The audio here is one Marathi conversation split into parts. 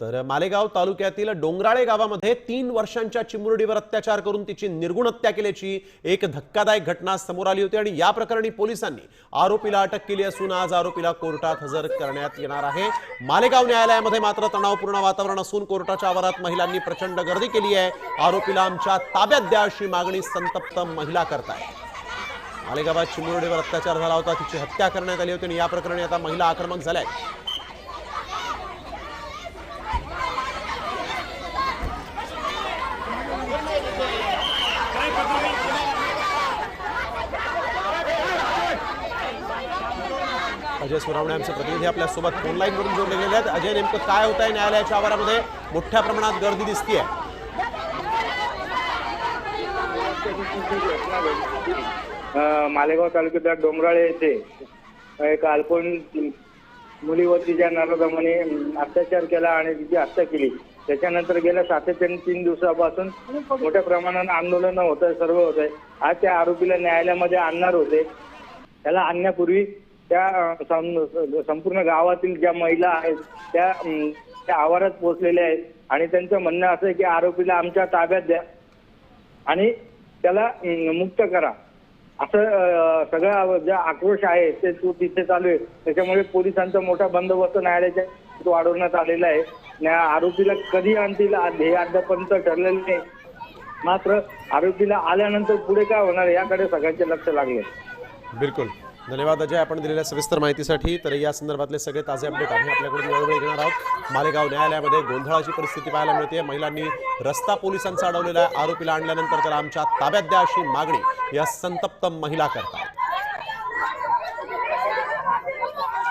तर मालेगाव तालुक्यातील डोंगराळे गावामध्ये तीन वर्षांच्या चिमुरडीवर अत्याचार करून तिची निर्गुण हत्या केल्याची एक धक्कादायक घटना समोर आली होती आणि या प्रकरणी पोलिसांनी आरोपीला अटक केली असून आज आरोपीला कोर्टात हजर करण्यात येणार आहे. मालेगाव न्यायालयामध्ये मात्र तणावपूर्ण वातावरण असून कोर्टाच्या आवारात महिलांनी प्रचंड गर्दी केली आहे. आरोपीला आमच्या ताब्यात द्या अशी मागणी संतप्त महिला करताय मालेगावात चिमुरडीवर अत्याचार झाला होता. तिची हत्या करण्यात आली होती आणि या प्रकरणी आता महिला आक्रमक झाल्या आहेत अजय सुरावणे आमचे प्रतिनिधी आपल्यासोबत जोडले गेले आहेत. अजय नेमकं काय होत आहे न्यायालयाच्या आवारामध्ये? मोठ्या प्रमाणात गर्दी दिसतीये. मालेगाव तालुक्यातल्या डोंगराळे येथे एक अल्पवयीन मुलीवरती ज्या नरोदमाने अत्याचार केला आणि तिची हत्या केली त्याच्यानंतर गेल्या सातत्याने तीन दिवसापासून मोठ्या प्रमाणात आंदोलन होत आहे सर्व होत आहे आज त्या आरोपीला न्यायालयामध्ये आणणार होते. त्याला आणण्यापूर्वी त्या संपूर्ण गावातील ज्या महिला आहेत त्या त्या आवारात पोहोचलेल्या आहेत. आणि त्यांचं म्हणणं असं आहे की आरोपीला आमच्या ताब्यात द्या. आणि त्याला मुक्त करा. असं सगळं सगळा ज्या आक्रोश आहे ते तू तिथे चालू आहे. त्याच्यामुळे पोलिसांचा मोठा बंदोबस्त न्यायालयाच्या वाढवण्यात आलेला आहे. आरोपीला कधी आणतील हे अद्यापर्यंत ठरलेलं नाही. मात्र आरोपीला आल्यानंतर पुढे काय होणार याकडे सगळ्यांचे लक्ष लागले. बिलकुल. धन्यवाद अजय आपण दिलेल्या सविस्तर माहितीसाठी. तर या संदर्भातले सगळे ताजे अपडेट आम्ही आपल्याकडून वेळोवेळी घेणार आहोत. मालेगाव न्यायालयामध्ये गोंधळाची परिस्थिती पाहायला मिळते महिलांनी रस्ता पोलिसांचा अडवलेला आहे. आरोपीला आणल्यानंतर त्याला आमच्या ताब्यात द्या अशी मागणी या संतप्त महिला करतात.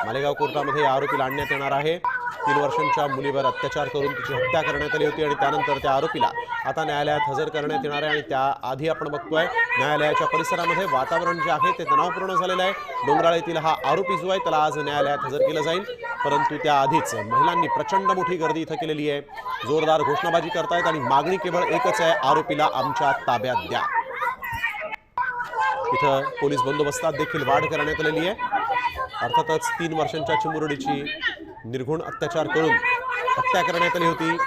मालेगाव कोर्टामध्ये या आरोपीला आणण्यात येणार आहे. तीन वर्षांच्या मुलीवर अत्याचार करून तिची हत्या करण्यात आली होती आणि त्यानंतर त्या आरोपीला आता न्यायालयात हजर करण्यात येणार आहे आणि त्याआधी आपण बघतोय न्यायालयाच्या परिसरामध्ये वातावरण जे आहे ते तणावपूर्ण झालेलं आहे. डोंगराळ येथील हा आरोपी जो आहे त्याला आज न्यायालयात हजर केलं जाईल. परंतु त्याआधीच महिलांनी प्रचंड मोठी गर्दी इथं केलेली आहे. जोरदार घोषणाबाजी करतायत आणि मागणी केवळ एकच आहे आरोपीला आमच्या ताब्यात द्या. इथं पोलीस बंदोबस्तात देखील वाढ करण्यात आलेली आहे. अर्थातच तीन वर्षांच्या चिमुरडीची निर्घुण अत्याचार करून हत्या करण्यात आली होती.